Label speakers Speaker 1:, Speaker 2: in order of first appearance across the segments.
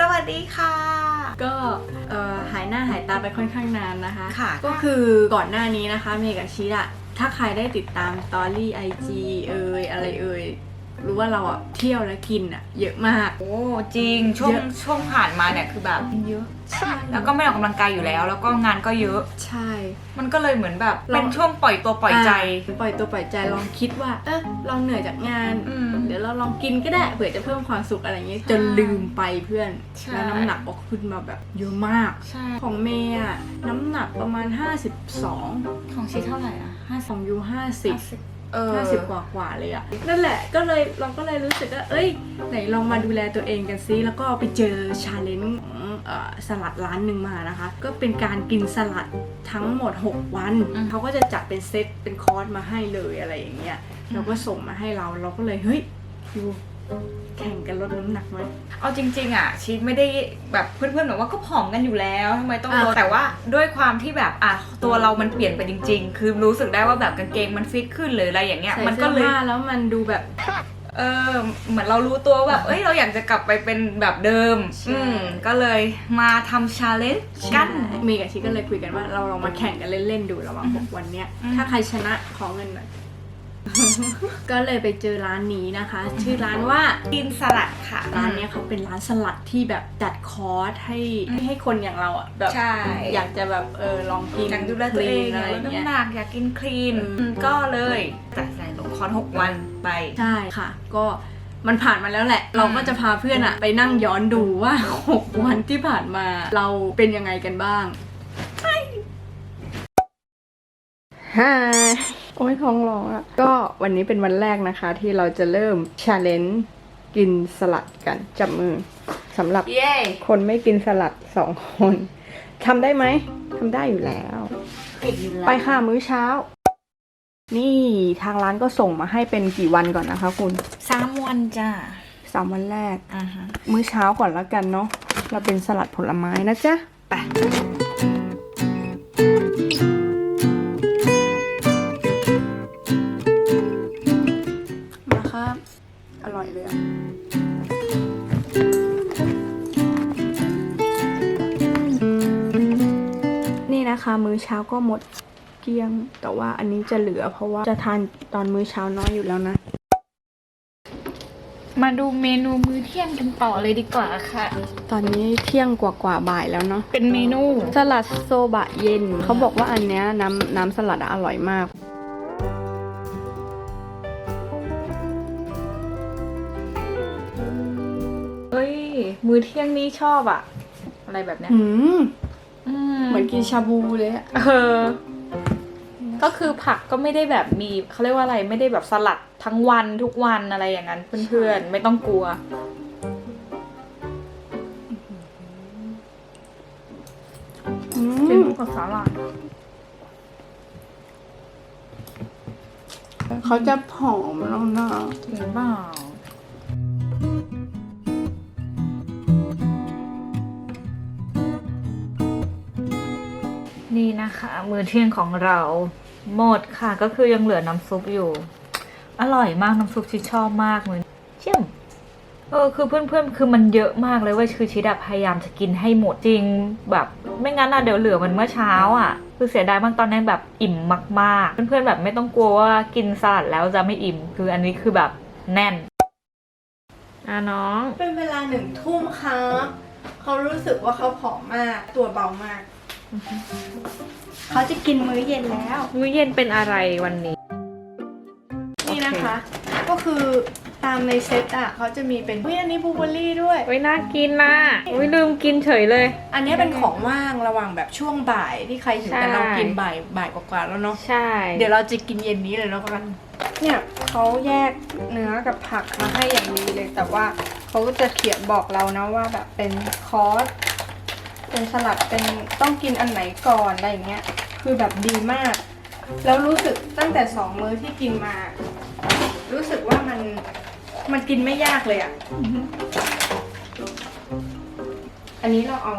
Speaker 1: สวัสดีค่ะ
Speaker 2: ก็เอ่อหายหน้าหายตาไปค่อนข้างนานนะคะ
Speaker 1: ค่ะ
Speaker 2: ก็คือก่อนหน้านี้นะคะเมย์กับชิดอะถ้าใครได้ติดตามสตอรี่ไอจีเอ่ยอะไรเอ่ย รู้ว่าเราอะเที่ยวและกินอะเยอะมาก
Speaker 1: โอ้จริงช่วง
Speaker 2: เยอะ
Speaker 1: ช่วงผ่านมาเนี่ยคือแบบเยอะ
Speaker 2: ใช่
Speaker 1: แล้วก็ไม่ออกกำลังกายอยู่แล้ว แล้วก็งานก็เยอะ
Speaker 2: ใช่
Speaker 1: มันก็เลยเหมือนแบบ
Speaker 2: เรา
Speaker 1: เป็นช่วงปล่อยตัวปล่อยใจา
Speaker 2: ปล่อยตัวปล่อยใจลองคิดว่า เออเราเหนื่อยจากงาน
Speaker 1: อืม
Speaker 2: เดี๋ยวเราลองกินก็ได้เผื่อจะเพิ่มความสุขอะไรอย่างเงี้ยจนลืมไปเพื่อน
Speaker 1: ใช่
Speaker 2: แล้วน้ำหนักก็ขึ้นมาแบบเยอะมาก
Speaker 1: ใช่
Speaker 2: ของเมย์อะน้ำหนักประมาณ 52
Speaker 1: ของชีเท่าไหร่อะห้า
Speaker 2: ของยู50
Speaker 1: เออ
Speaker 2: ห้าสิบกว่ากว่าๆเลยอะนั่นแหละก็เลยเราก็เลยรู้สึกว่าเอ้ย ไหนลองมาดูแลตัวเองกันซิแล้วก็ไปเจอชาเลนจ์ของเอ่อสลัดร้านหนึ่งมานะคะ ก็เป็นการกินสลัดทั้งหมด 6 วันเขาก็จะจัดเป็นเซตเป็นคอร์สมาให้เลยอะไรอย่างเงี้ยเราก็ส่งมาให้เราเราก็เลยเฮ้ย ดู แข่งกันลดน้ำหนักไหม
Speaker 1: เอาจริง ๆอะชีไม่ได้แบบเพื่อนๆบอกว่าก็ผอมกันอยู่แล้วทำไมต้องลด
Speaker 2: อะ
Speaker 1: แต่ว่าด้วยความที่แบบอะตัวเรามันเปลี่ยนไปจริง ๆ คือรู้สึกได้ว่าแบบกางเกงมันฟิตขึ้นหรืออะไรอย่างเงี้ย
Speaker 2: ใส่
Speaker 1: มัน
Speaker 2: เสื้
Speaker 1: ก็
Speaker 2: อ
Speaker 1: เลย
Speaker 2: ผ้าแล้วมันดูแบบ
Speaker 1: เออเหมือนเรารู้ตัวว่าแบบเอ้ยเราอยากจะกลับไปเป็นแบบเดิม
Speaker 2: ใช่
Speaker 1: อืมก็เลยมาทำชาเลนจ์กัน
Speaker 2: เมย์กับชิก็เลยคุยกันว่าเราลองมาแข่งกันเล่นๆดูระหว่างหกวันเนี้ย
Speaker 1: อืม
Speaker 2: ถ้าใครชนะขอเงินหน่อย ก็เลยไปเจอร้านนี้นะคะ ชื่อร้านว่า
Speaker 1: กินสลัดค่ะ
Speaker 2: ร้านเนี้ยเขาเป็นร้านสลัดที่แบบจัดคอร์สให้ให้ให้คนอย่างเราอะแบบ
Speaker 1: ใช่
Speaker 2: อยากจะแบบเออลองกิน
Speaker 1: อยากดูแลตัวเอง
Speaker 2: คลีน
Speaker 1: อ
Speaker 2: อะ
Speaker 1: ยาก
Speaker 2: ไร
Speaker 1: ลด
Speaker 2: เงี้ย
Speaker 1: น้ำหนักอยากกินคลีน
Speaker 2: อืม
Speaker 1: อืมก็เลยตัดใจลงคอร์สหกวันไป
Speaker 2: ใช่ค่ะ ก็มันผ่านมาแล้วแหละ เราก็จะพาเพื่อนอะไปนั่งย้อนดูว่า 6 วันที่ผ่านมาเราเป็นยังไงกันบ้าง ฮายโอ้ยท้องร้องอะก็วันนี้เป็นวันแรกนะคะ ที่เราจะเริ่มชาเลนจ์กินสลัดกัน จับมือสำหรับ
Speaker 1: เย้
Speaker 2: คนไม่กินสลัดสองคนทำได้ไหมทำได้อยู่แล้ว
Speaker 1: ติดอยู่แล้ว
Speaker 2: ไปค่ะมื้อเช้า นี่ทางร้านก็ส่งมาให้เป็นกี่วันก่อนนะคะ คุณ
Speaker 1: สามวันจ้า
Speaker 2: สามวันแรก
Speaker 1: อ่าฮะ
Speaker 2: มื้อเช้าก่อนแล้วกันเนาะเราเป็นสลัดผลไม้นะจ๊ะ
Speaker 1: ไป
Speaker 2: มื้อเช้าก็หมดเกลี้ยง แต่ว่าอันนี้จะเหลือ เพราะว่าจะทานตอนมื้อเช้าน้อยอยู่แล้วนะ
Speaker 1: มาดูเมนูมื้อเที่ยงกันต่อเลยดีกว่าค่ะ
Speaker 2: ตอนนี้เที่ยงกว่ากว่าๆบ่ายแล้วเนาะ
Speaker 1: เป็นเมนู
Speaker 2: สลัดโซบะเย็น เขาบอกว่าอันเนี้ยน้ำน้ำสลัดอะอร่อยมาก
Speaker 1: เฮ้ย มื้อเที่ยงนี้ชอบอะอะไรแบบเนี้ย
Speaker 2: หืม
Speaker 1: อื
Speaker 2: เหมือนกินชาบูเลยอะ
Speaker 1: เออ ก็คือผักก็ไม่ได้แบบมีเขาเรียกว่าอะไรไม่ได้แบบสลัดทั้งวันทุกวันอะไรอย่างนั้น เพื่อนๆไม่ต้องกลัว
Speaker 2: อื
Speaker 1: เป็น
Speaker 2: ม
Speaker 1: กับสาหร่าย
Speaker 2: เขาจะผอมแล้วนะ
Speaker 1: จริงเปล่า นี่นะคะ มือเที่ยงของเราหมดค่ะ ก็คือยังเหลือน้ำซุปอยู่ อร่อยมากน้ำซุปที่ชอบมากเลยเชี่ยมเออคือเพื่อนๆคือมันเยอะมากเลยว่าคือชิดาพยายามจะกินให้หมดจริงแบบ ไม่งั้นอะเดี๋ยวเหลือมันเมื่อเช้าอะ คือเสียดายมากตอนนั้นแบบอิ่มมากๆ เพื่อนๆแบบไม่ต้องกลัวว่ากินสลัดแล้วจะไม่อิ่ม คืออันนี้คือแบบแน่นอะน้อง
Speaker 2: เป็นเวลาหนึ่งทุ่มครับเขารู้สึกว่าเขาผอมมากตัวเบามาก เขาจะกินมื้อเย็นแล้ว
Speaker 1: มื้อเย็นเป็นอะไรวันนี้
Speaker 2: นี่นะคะ ก็คือตามในเซตอะเขาจะมีเป็นเฮ้ยอันนี้บลูเบอร์รี่ด้วย
Speaker 1: ไว้น่ากินนะอุ้ยลืมกินเฉยเลย
Speaker 2: อันนี้เป็นของว่างระหว่างแบบช่วงบ่ายที่ใครหิวแต่
Speaker 1: ใช่
Speaker 2: เรากินบ่ายบ่ายกว่าๆแล้วเนาะ
Speaker 1: ใช่
Speaker 2: เดี๋ยวเราจะกินเย็นนี้เลยแล้วกัน เนี่ยเขาแยกเนื้อกับผักมาให้อย่างดีเลย แต่ว่าเขาก็จะเขียนบอกเรานะว่าแบบเป็นคอร์ส เป็นสลัดเป็นต้องกินอันไหนก่อนอะไรอย่างเงี้ย คือแบบดีมาก แล้วรู้สึกตั้งแต่สองมื้อที่กินมา รู้สึกว่ามันมันกินไม่ยากเลยอะ่ะ อันนี้เราเอา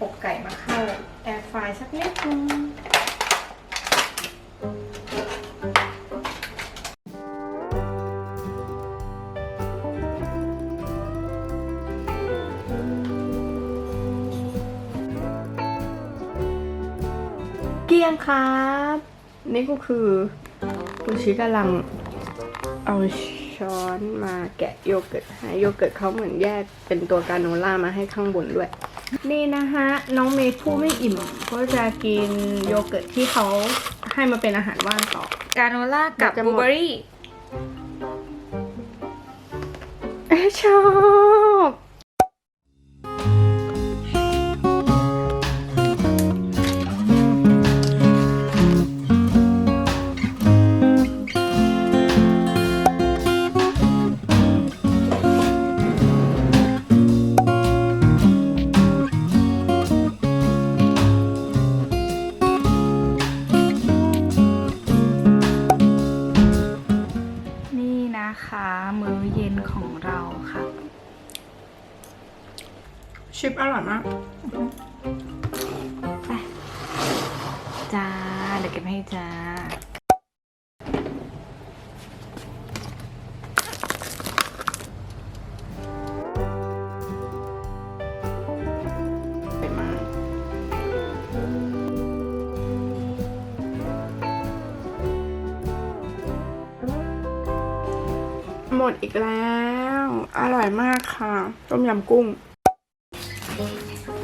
Speaker 2: อกไก่มาเข้าแอร์ไฟสักนิดนึง เกลี้ยงครับ นี่ก็คือคุณชิกำลังเอาช้อนมาแกะโยเกิร์ตให้โยเกิร์ตเขาเหมือนแยกเป็นตัวกราโนล่ามาให้ข้างบนด้วย นี่นะฮะน้องเมย์ผู้ไม่อิ่มก็จะกินโยเกิร์ตที่เขาให้มาเป็นอาหารว่างต่อ
Speaker 1: กาโนล่ากับ
Speaker 2: จะ
Speaker 1: บ
Speaker 2: หม
Speaker 1: ลู
Speaker 2: ด
Speaker 1: เบอรี่
Speaker 2: เอ้ยชอบ ชิปอร่อยมาก
Speaker 1: จ้า เดี๋ยวเก็บให้จ้า
Speaker 2: ไปมาหมดอีกแล้ว อร่อยมากค่ะ ต้มยำกุ้ง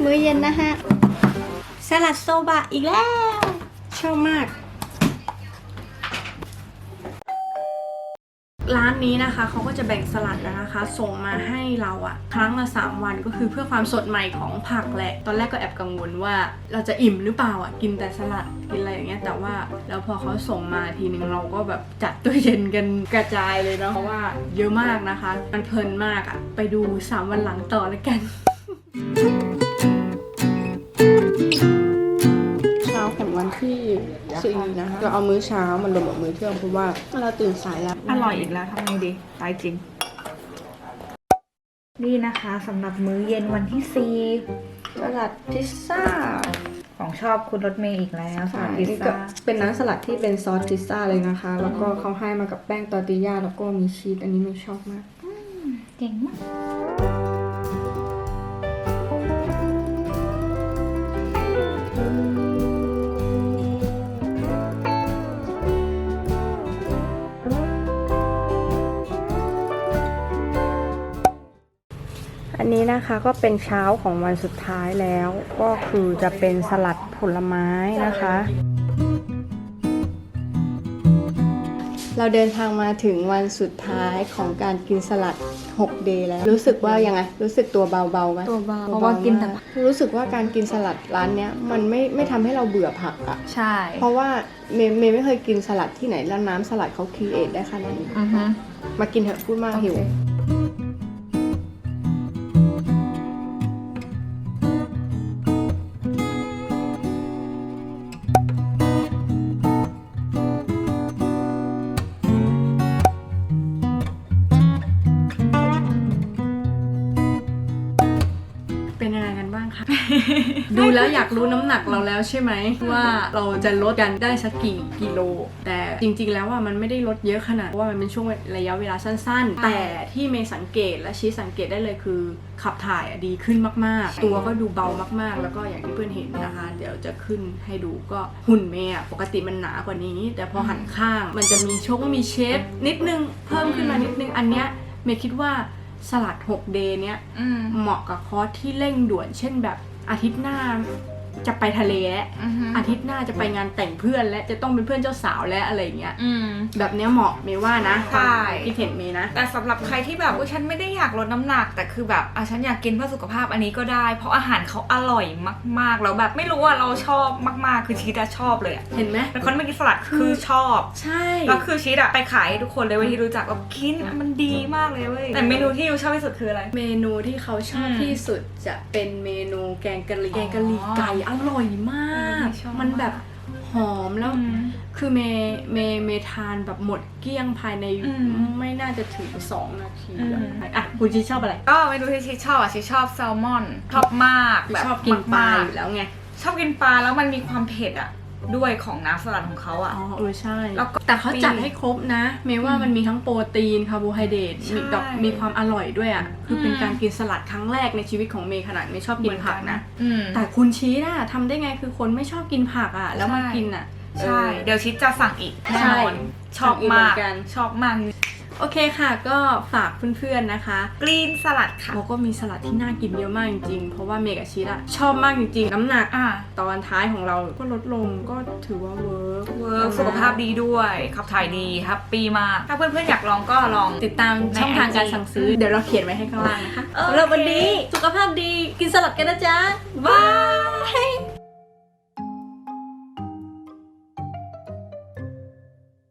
Speaker 2: มื้อเย็นนะฮะ สลัดโซบะอีกแล้ว ชอบมาก ร้านนี้นะคะเขาก็จะแบ่งสลัดอะนะคะ ส่งมาให้เราอะครั้งละ 3 วันก็คือเพื่อความสดใหม่ของผักแหละ ตอนแรกก็แอบกังวลว่าเราจะอิ่มหรือเปล่าอะกินแต่สลัดกินอะไรอย่างเงี้ยแต่ว่าแล้วพอเขาส่งมาทีนึงเราก็แบบจัดตู้เย็นกันกระจายเลยเนาะเพราะว่าเยอะมากนะคะ มันเพลินมากอะไปดู 3 วันหลังต่อแล้วกัน เช้าของวันที่สี่นะคะเราเอามื้อเช้ามันรวมกับมื้อเที่ยงเพราะว่าเราตื่นสายแล้ว
Speaker 1: อร่อยอีกแล้วทำไงดี ตายจริง นี่นะคะสำหรับมื้อเย็นวันที่สี่
Speaker 2: สลัดพิซซ่า
Speaker 1: ของชอบคุณรถเมย์อีกแล้วสำหรับพิซ
Speaker 2: นี่ก็
Speaker 1: ซ่า
Speaker 2: เป็นน้ำสลัดที่เป็นซอสพิซซ่าเลยนะคะ แล้วก็เขาให้มากับแป้งตอร์ติญาแล้วก็มีชีสอันนี้ไม่ชอบมาก
Speaker 1: เก่งมาก
Speaker 2: นนี้นะคะก็เป็นเช้าของวันสุดท้ายแล้ว ก็คือจะเป็นสลัดผลไม้นะคะ เราเดินทางมาถึงวันสุดท้ายของการกินสลัด 6 เดย์แล้ว รู้สึกว่ายังไง รู้สึกตัวเบาๆไหม
Speaker 1: ตัวเบาเพราะว่ากินแต่
Speaker 2: มรู้สึกว่าการกินสลัดร้านเนี้ยมันไม่ไม่ทำให้เราเบื่อผักอะ
Speaker 1: ใช่
Speaker 2: เพราะว่าเมย์เมย์ไม่เคยกินสลัดที่ไหนแล้วน้ำสลัดเขาครีเอทได้ขนาดนี้
Speaker 1: อือฮึ
Speaker 2: มากินเถอะพูดมากหิวเแล้วอยากรู้น้ำหนักเราแล้วใช่ไหมว่าเราจะลดกันได้สักกี่กิโล แต่จริง ๆ แล้วว่ามันไม่ได้ลดเยอะขนาดเพราะว่ามันเป็นช่วงระยะเวลาสั้น ๆ แต่ที่เมย์สังเกตและชี้สังเกตได้เลยคือขับถ่ายอะดีขึ้นมาก ๆ ตัวก็ดูเบามากๆ แล้วก็อย่างที่เพื่อนเห็นนะคะ เดี๋ยวจะขึ้นให้ดูก็หุ่นเมย์อะปกติมันหนากว่านี้ แต่พอหันข้างมันจะมีชงมีเชฟนิดนึงเพิ่มขึ้นมานิดนึงอันเนี้ยเมย์คิดว่าสลัด 6 เดย์เนี้ย
Speaker 1: อืม
Speaker 2: เหมาะกับคอร์สที่เร่งด่วนเช่นแบบ อาทิตย์หน้า จะไปทะเลแล้ว
Speaker 1: อือฮึ
Speaker 2: อาทิตย์หน้าจะไปงานแต่งเพื่อนและจะต้องเป็นเพื่อนเจ้าสาวแล้วอะไรอย่างเงี้ย
Speaker 1: อืม
Speaker 2: แบบเนี้ยเหมาะเมย์ว่านะ
Speaker 1: ใช่
Speaker 2: ที่เห็นเมย์นะ
Speaker 1: แต่สำหรับใครที่แบบว่าฉันไม่ได้อยากลดน้ำหนัก แต่คือแบบอะฉันอยากกินเพื่อสุขภาพอันนี้ก็ได้ เพราะอาหารเขาอร่อยมากๆแล้วแบบไม่รู้ว่าเราชอบมากๆ คือชีตาชอบเลยอะ
Speaker 2: เห็นไหม
Speaker 1: เป็นคนไม่กินสลัดคือชอบ
Speaker 2: ใช่
Speaker 1: แล้วคือชีตอะไปขายให้ทุกคนเลยเว้ยที่รู้จักว่ากินมันดีมากเลยเว้ยแต่เมนูที่ยูชอบที่สุดคืออะไร
Speaker 2: เมนูที่เขาชอบ
Speaker 1: อืม
Speaker 2: ที่สุดจะเป็นเมนูแกงกะหรี่
Speaker 1: อ๋อ
Speaker 2: แกงกะหรี่ไก่อร่อยมาก
Speaker 1: เออชอบ
Speaker 2: มันแบบหอมแล้ว
Speaker 1: อืม
Speaker 2: คือเมย์เมย์เมย์ทานแบบหมดเกลี้ยงภายใน
Speaker 1: อืม
Speaker 2: ไม่น่าจะถึงสองนาที
Speaker 1: อืม
Speaker 2: อะอะคุณจีชอบอะไร
Speaker 1: ก็เมนูที่ชีชอบอะชีชอบแซลมอนชอบมากแบบ
Speaker 2: ชอบกินปลา
Speaker 1: ๆ
Speaker 2: อยู่แล้วไง
Speaker 1: ชอบกินปลาแล้วมันมีความเผ็ดอะ ด้วยของน้ำสลัดของเขาอะ
Speaker 2: อ๋อเออใช่
Speaker 1: แล้วก็
Speaker 2: แต่เขาจัดให้ครบนะเมย์ว่ามันมีทั้งโปรตีนคาร์โบไฮเดรต
Speaker 1: ใช่
Speaker 2: มีแบบมีความอร่อยด้วยอะ คือเป็น
Speaker 1: อืม
Speaker 2: การกินสลัดครั้งแรกในชีวิตของเมย์ขนาดเมย์ชอบกินผักนะ
Speaker 1: อืม
Speaker 2: แต่คุณชีสอะทำได้ไงคือคนไม่ชอบกินผักอะแล้วมา
Speaker 1: ใช่
Speaker 2: กินอะ
Speaker 1: ใช่
Speaker 2: เออ
Speaker 1: เดี๋ยวชิดจะสั่งอีกแน่
Speaker 2: ใช่
Speaker 1: นอนชอบ
Speaker 2: สั่งอีกเหมื
Speaker 1: มา
Speaker 2: อกนกัน
Speaker 1: ชอบมาก
Speaker 2: โอเคค่ะก็ฝากเพื่อนๆนะคะ
Speaker 1: กรีนสลัดค่ะ
Speaker 2: โมก็มีสลัดที่น่ากินเยอะมากจริงๆ เพราะว่าเมย์กับชีสอะชอบมากจริงๆ น้ำหนัก
Speaker 1: อ่า
Speaker 2: ตอนท้ายของเราก็ลดลงก็ถือว่าเวิร์ก
Speaker 1: เวิร์กสุขภาพดีด้วยขับถ่ายดีแฮปปี้มาก ถ้าเพื่อนๆอยากลองก็ลอง
Speaker 2: ติดตาม
Speaker 1: ใน
Speaker 2: ช่องทางการ
Speaker 1: IG
Speaker 2: สั่งซื้อ เดี๋ยวเราเขียนไว้ให้ข้างล่างนะคะ
Speaker 1: โอเค
Speaker 2: สำหรับวันนี้สุขภาพดีกินสลัดกันนะจ๊ะบาย